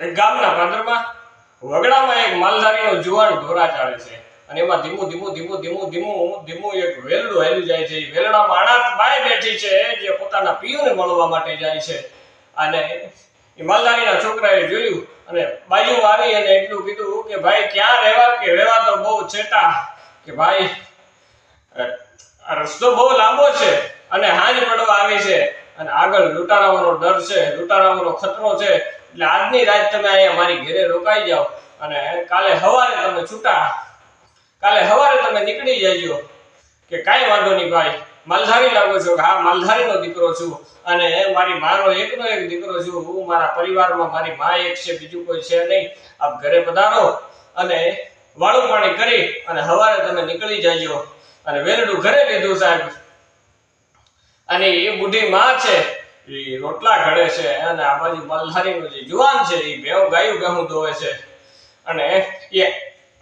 એક ગામના ભાદરમાં વગડામાં એક માલધારીનો જુવાન ઢોરા ચાલે છે. અને એમાં ધીમું ધીમું ધીમું ધીમું ધીમું ધીમું એક વેલડું હેલું જાય છે. વેલડા અનાથ બાઈ બેઠી છે જે પોતાના પિયુને મળવા માટે જાય છે. અને એ માલધારીના છોકરાએ જોયું અને બાજુ આવી અને એટલું કીધું કે, ભાઈ, ક્યાં રહેવા? કે રહેવા તો બહુ છેટા. કે, ભાઈ રસ્તો બહુ લાંબો છે અને હાજ પડવા આવી છે. અને આગળ લૂંટારાવાનો ડર છે. લૂંટારાવાનો ખતરો છે. એટલે આજની રાત તમે અહીંયા મારી ઘરે રોકાઈ જાઓ અને કાલે સવારે તમે છૂટા. કાલે સવારે તમે નીકળી જજો. કે કાંઈ વાંધો નહીં ભાઈ. માલધારી લાગો છો હા, માલધારીનો દીકરો છું અને મારી માનો એકનો એક દીકરો છું. હું મારા પરિવારમાં મારી મા એક છે, બીજું કોઈ છે નહીં. આપ ઘરે પધારો અને વાળું પાણી કરી અને સવારે તમે નીકળી જજો. અને વેલડું ઘરે લીધું સાહેબ. અને એ બુઢી માં છે એ રોટલા ઘડે છે અને આ બાજુ મલ્હારીનું જે જુવાન છે, એ ભેવ ગાયું ગહું ધોવે છે. અને એ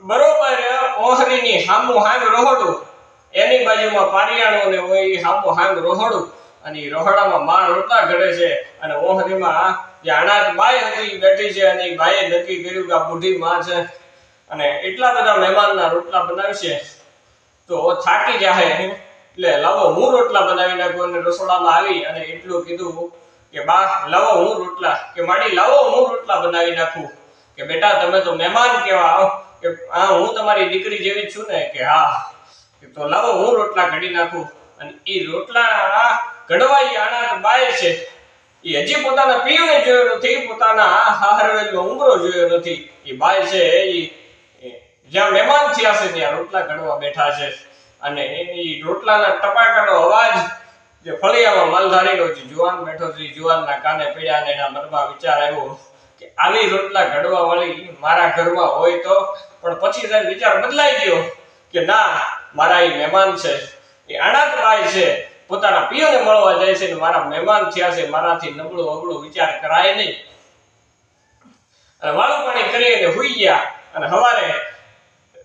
બરોબર ઓહરીની હામું હાંગ રોહડું. એની બાજુમાં પારિયાણું ને એ હામું હાંગ રોહડું. અને એ રોહડામાં માં રોટલા ઘડે છે. અને ઓહરીમાં જે અનાથ બાઈ હતી બેઠી છે અને એ બાઈએ નક્કી કર્યું કે આ બુઢી માં છે. અને એટલા બધા મહેમાનના રોટલા બનાવશે. તો થાકી જાય એટલે લાવો હું રોટલા બનાવી નાખું અને રસોડામાં આવી અને એટલું કીધું કે બા લાવો હું રોટલા. કે માડી, લાવો હું રોટલા બનાવી નાખું. કે બેટા, તમે તો મહેમાન કેવા આવો કે હા હું તમારી દીકરી જેવી છું ને? કે હા. તો લાવો હું રોટલા ઘડી નાખું. અને એ રોટલા ઘડવાઈ આના બાય છે. એ હજી પોતાના પીયુને જોયો નથી, પોતાના હાહરવેલનો ઉમરો જોયો નથી. એ બાય છે એ જ્યાં મહેમાન થયા છે, ત્યાં રોટલા ઘડવા બેઠા છે. અને એની રોટલાના ટપાકાનો અવાજ જે ફળિયામાં માલધારીનો જે જુવાન બેઠો છે જુવાનના કાને પડ્યા અને એના મનમાં વિચાર આવ્યો કે આવી રોટલા ઘડવા વાળી મારા ઘરમાં હોય તો, પણ પછી સાહેબ વિચાર બદલાઈ ગયો કે ના, મારા એ મહેમાન છે, એ બાઈ છે, પોતાના પિયોને મળવા જાય છે ને મારા મહેમાન થયા છે, મારાથી નબળો અબળો વિચાર કરાય નહીં. અને વાળું પાણી કરી અને હુઈ ગયા અને હવારે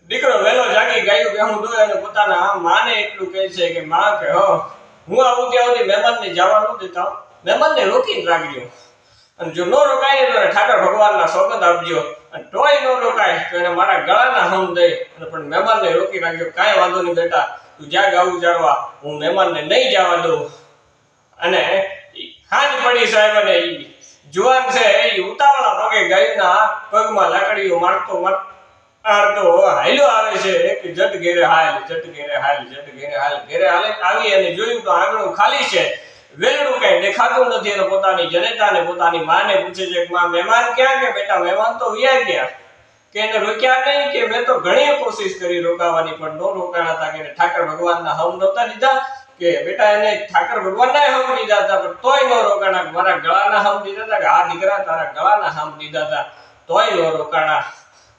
દીકરો વહેલો જાગી ગાયું બેહું દોય અને પોતાના માને એટલું કહે છે કે માં કે, હો, હું આવું ત્યાં સુધી મહેમાનને જવા ન દેતા. મહેમાનને રોકીને રાખજો અને જો નો રોકાય તો ઠાકર ભગવાનના સોગંદ આપજો. અને તોય નો રોકાય તો એને મારા ગળાના હમ દઈ અને પણ મહેમાનને રોકી રાખજો કાંઈ વાંધો નહીં બેટા, તું જાગ આવું ચારવા હું મહેમાનને નહીં જવા દઉં. અને ઈ પડી સાહેબ અને જુવાન છે એ ઉતાવળા પગે ગાયના પગમાં લાકડીઓ મારતો મારતો હાલ્યો આવે છે. એક જટ ઘેરે હાલ, જટ ઘેરે હાલ, જટ ઘેરે હાલ. ઘેરે હાલે, આવી અને જોયું તો આંગણું ખાલી છે. વેલડું કઈ દેખાતું નથી અને પોતાની જનેતાને પોતાની માને પૂછે છે કે, માં, મહેમાન ક્યાં કે બેટા, મહેમાન તો વ્યા ગયા. કે એને રોક્યા નહીં કે મેં તો ઘણી કોશિશ કરી રોકાવાની, પણ નો રોકાણા હતા કે ઠાકર ભગવાનના હમ નહોતા દીધા. કે બેટા, એને ઠાકર ભગવાનના હમ દીધા હતા, પણ તોય નો રોકાણા મારા ગળાના હમ દીધા હતા કે આ દીકરા તારા ગળાના હમ દીધા હતા. તોય નો રોકાણા.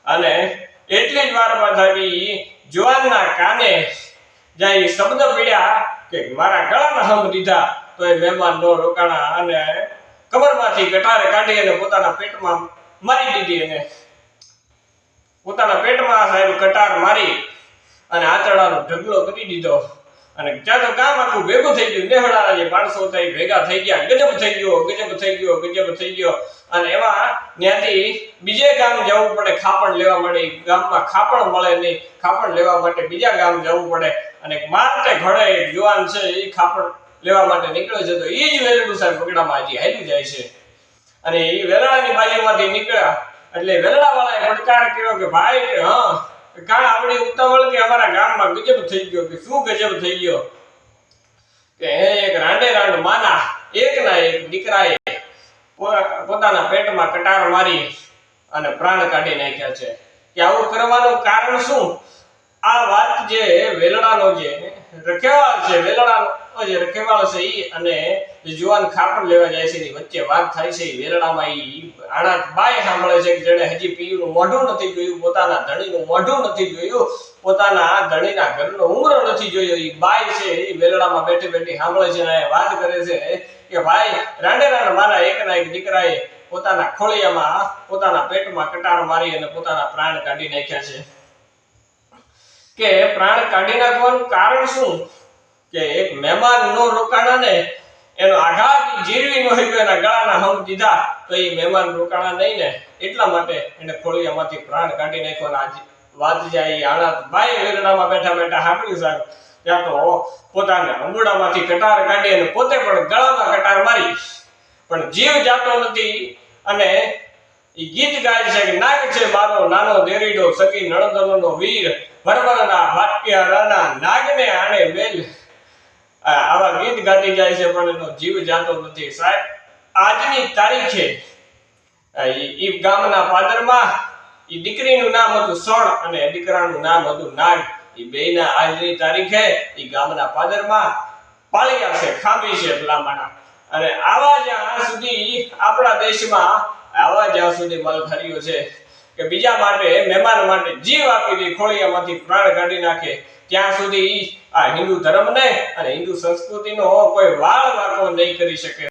અને એટલી જ વારમાં થાકી જુવાનના કાને જાય શબ્દ પડ્યા કે મારા ગળાના હમ દીધા, તોય મહેમાન નો રોકાણા અને કબરમાંથી ગટારે કાઢી અને પોતાના પેટમાં મારી દીધી એને. પોતાના પેટમાં સાહેબ કટાર મારી અને આંતરડાનો ઢગલો કરી દીધો. અને ત્યાં તો આખું ભેગું થઈ ગયું. નેહડાના જે માણસો થઈ ભેગા થઈ ગયા. ગજબ થઈ ગયો, ગજબ થઈ ગયો, ગજબ થઈ ગયો. અને એમાં ત્યાંથી બીજે ગામ જવું પડે, ખાપણ લેવા માટે ગામમાં ખાપણ મળે નહીં. ખાપણ લેવા માટે બીજા ગામ જવું પડે. અને મારતે ઘોડે એક જુવાન છે એ ખાપણ લેવા માટે નીકળ્યો છે. તો એ જ વેલડું સાહેબ પગડામાં હજી હાલ્યું જાય છે. અને એ વેલડાની બાજુમાંથી નીકળ્યા. એટલે વેલડા વાળાએ પડકાર કર્યો કે, ભાઈ, હા કાં આવડી ઉતાવળ કે અમારા ગામમાં ગજબ થઈ ગયો કે શું ગજબ થઈ ગયો? કે હે એક રાંડે રાંડ માના એક ના એક દીકરાએ પોતાના પેટમાં કટાર મારી અને પ્રાણ કાઢી નાખ્યા છે. કે આવું કરવાનું કારણ શું? આ વાત જે વેલડાનો જે રખેવાળ છે, વેલડાનો જે રખેવાળ છે ઈ અને જુવાન ખાપણ લેવા જાય છે એની વચ્ચે વાત થાય છે વેલડામાં ઈ આણા બાય સાંભળે છે કે જેણે હજી પીયુંનું મોઢું નથી જોયું, પોતાના ધણીનું મોઢું નથી જોયું, પોતાના ધણીના ઘરનો ઉમરો નથી જોયો. ઈ બાય છે ઈ વેલડામાં બેઠી બેઠી સાંભળે છે અને વાત કરે છે કે ભાઈ રાંડેરાના મારા એકના એક દીકરાએ પોતાના ખોળિયામાં, પોતાના પેટમાં કટાર મારી અને પોતાના પ્રાણ કાઢી નાખ્યા છે. કે પ્રાણ કાઢી નાખવાનું કારણ શું? કે એક મહેમાન નો રોકાણા ને એનો આઘાત જીરવી નો એના ગળાના હમ દીધા. તો એ મહેમાન રોકાણા નહીં ને, એટલા માટે એને ખોળિયામાંથી પ્રાણ કાઢી નાખ્યો આજે વાત જાય એ આણાત બાઈ વેરડામાં બેઠા બેઠા સાંભળ્યું સાહેબ, ત્યાં તો પોતાના અંબુડામાંથી કટાર કાઢી અને પોતે પણ ગળામાં કટાર મારી. પણ જીવ જાતો નથી અને ગીત ગાય છે કે નાગ છે મારો નાનો દેરીડો સખી નણંદનો વીર. ભરભરના ભાટિયા રાના નાગને આણે મેલ. આવા ગીત ગાતી જાય છે, પણ એનો જીવ જાતો નથી. સાહેબ, આજની તારીખે એ ગામના પાદરમાં ઈ દીકરીનું નામ હતું સણ અને દીકરાનું નામ હતું નાગ. ઈ બેયના આજની તારીખે ઈ ગામના પાદરમાં પાળિયા છે, ખાંભી છે ભલામણા. અને આવા જ્યાં સુધી આપણા દેશમાં, આવા જ્યાં સુધી મલખરીઓ છે કે બીજા માટે, મહેમાન માટે જીવ આપી દે, ખોળિયામાંથી પ્રાણ કાઢી નાખે. ત્યાં સુધી આ હિન્દુ ધર્મને અને હિન્દુ સંસ્કૃતિનો કોઈ વાળ વાકો નહીં કરી શકે.